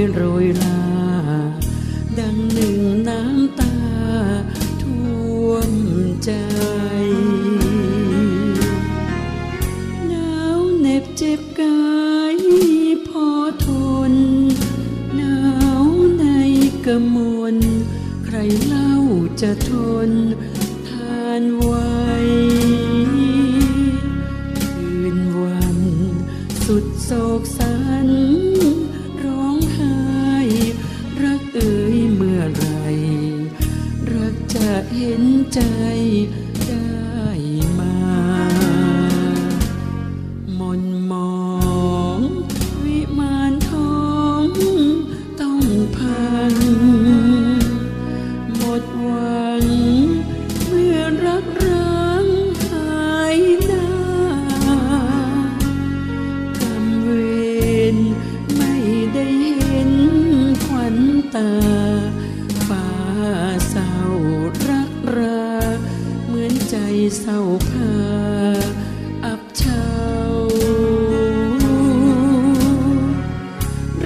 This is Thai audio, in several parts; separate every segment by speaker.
Speaker 1: ยโรยลา ดังหนึ่งน้ำตาท่วมใจหนาวเหน็บเจ็บกายพอทนหนาวในกระมวลใครเล่าจะทนทานไว้ ห็นใจได้มา มนมองวิมานทองต้องพัง หมดหวังเมื่อรักร้างหายหน้ากำเวรไม่ได้เห็นขวัญตา ฟ้าเศร้า เศร้าพาอับเฉา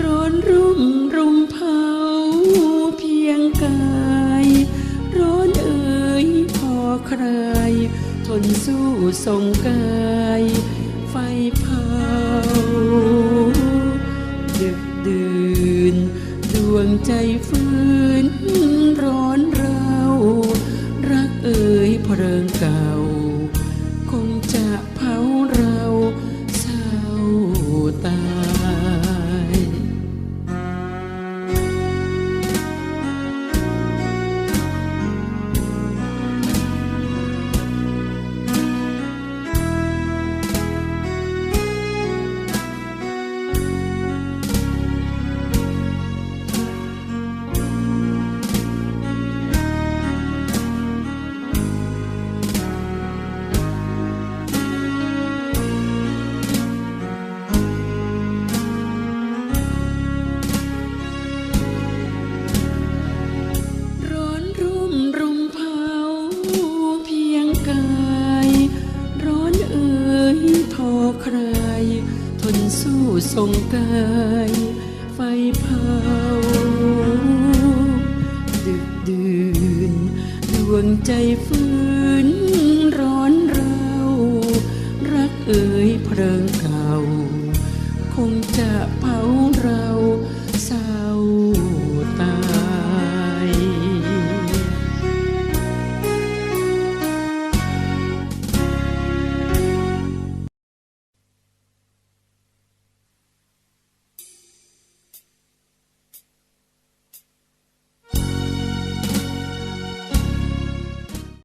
Speaker 1: ร้อนรุ่มรุมเผาเพียงกาย ร้อนเอ่ยพอใคร ทนสู้ส่งกาย ไฟเผาดึกดื่น ดวงใจฟื้ อ่ย ส่งกายไฟเผา ดึกดื่นดวงใจฟื้นร้อนเรารักเอ่ยเพลิงเก่า คงจะเผาเรา